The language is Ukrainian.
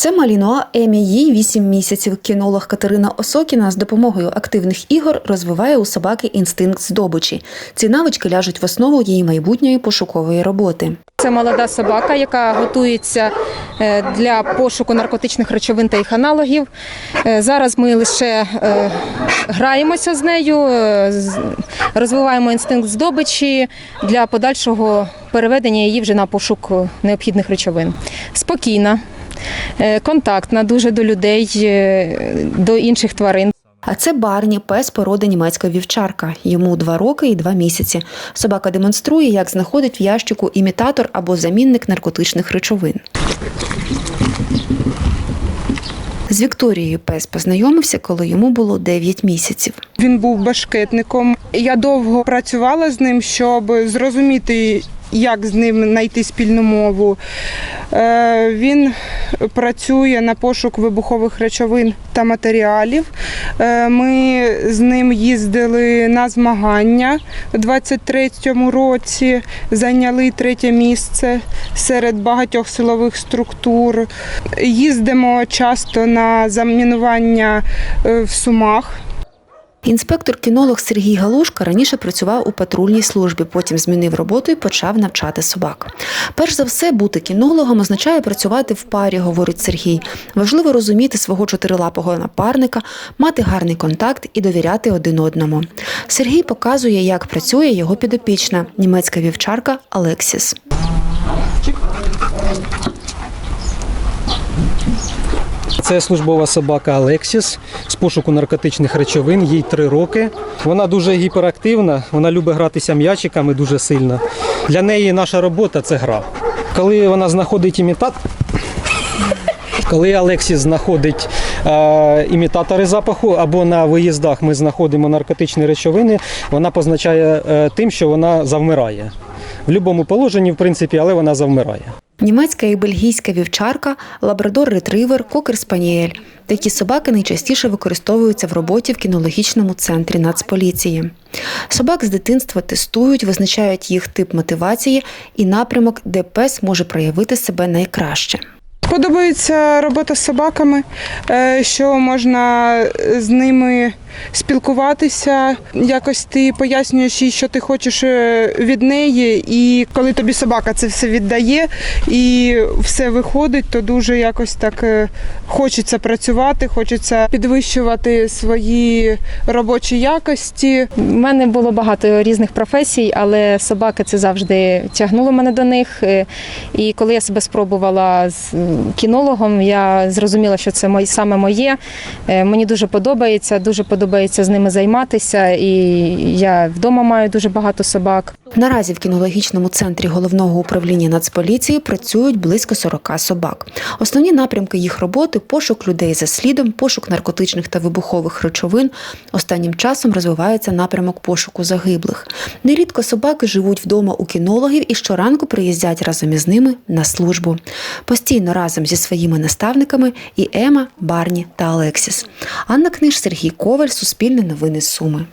Це Маліноа Емі, їй 8 місяців. Кінолог Катерина Осокіна з допомогою активних ігор розвиває у собаки інстинкт здобичі. Ці навички ляжуть в основу її майбутньої пошукової роботи. Це молода собака, яка готується е, для пошуку наркотичних речовин та їх аналогів. Е, Зараз ми лише е, граємося з нею, розвиваємо інстинкт здобичі для подальшого переведення її вже на пошук необхідних речовин. Спокійна, контактна дуже до людей, е, до інших тварин. А це Барні, пес породи німецька вівчарка. Йому 2 роки і 2 місяці. Собака демонструє, як знаходить в ящику імітатор або замінник наркотичних речовин. З Вікторією пес познайомився, коли йому було 9 місяців. Він був башкетником. Я довго працювала з ним, щоб зрозуміти, як з ним знайти спільну мову. Е, Він працює на пошук вибухових речовин та матеріалів. Е, Ми з ним їздили на змагання у 23-му році, зайняли третє місце серед багатьох силових структур. Їздимо часто на замінування е, в Сумах. Інспектор-кінолог Сергій Галушка раніше працював у патрульній службі, потім змінив роботу і почав навчати собак. Перш за все, бути кінологом означає працювати в парі, говорить Сергій. Важливо розуміти свого чотирилапого напарника, мати гарний контакт і довіряти один одному. Сергій показує, як працює його підопічна німецька вівчарка Алексіс. Це службова собака Алексіс з пошуку наркотичних речовин. Їй три роки. Вона дуже гіперактивна, вона любить гратися м'ячиками дуже сильно. Для неї наша робота це гра. Коли вона знаходить імітат, коли Алексіс знаходить імітатори запаху або на виїздах ми знаходимо наркотичні речовини, вона позначає е, тим, що вона завмирає. В будь-якому положенні, в принципі, але вона завмирає. Німецька і бельгійська вівчарка, лабрадор-ретривер, кокер-спаніель. Такі собаки найчастіше використовуються в роботі в кінологічному центрі Нацполіції. Собак з дитинства тестують, визначають їх тип мотивації і напрямок, де пес може проявити себе найкраще. Подобається робота з собаками, е, що можна з ними спілкуватися. Якось ти пояснюєш їй, що ти хочеш е, від неї, і коли тобі собака це все віддає і все виходить, то дуже якось так е, хочеться працювати, хочеться підвищувати свої робочі якості. У мене було багато різних професій, але собаки це завжди тягнуло мене до них. Е, І коли я себе спробувала з кінологом, я зрозуміла, що це саме моє. Мені дуже подобається, дуже подобається з ними займатися. І я вдома маю дуже багато собак. Наразі в кінологічному центрі головного управління Нацполіції працюють близько 40 собак. Основні напрямки їх роботи пошук людей за слідом, пошук наркотичних та вибухових речовин. Останнім часом розвивається напрямок пошуку загиблих. Нерідко собаки живуть вдома у кінологів і щоранку приїздять разом із ними на службу. Постійно разом зі своїми наставниками і Ема, Барні та Алексіс. Анна Книж, Сергій Коваль, Суспільне новини Суми.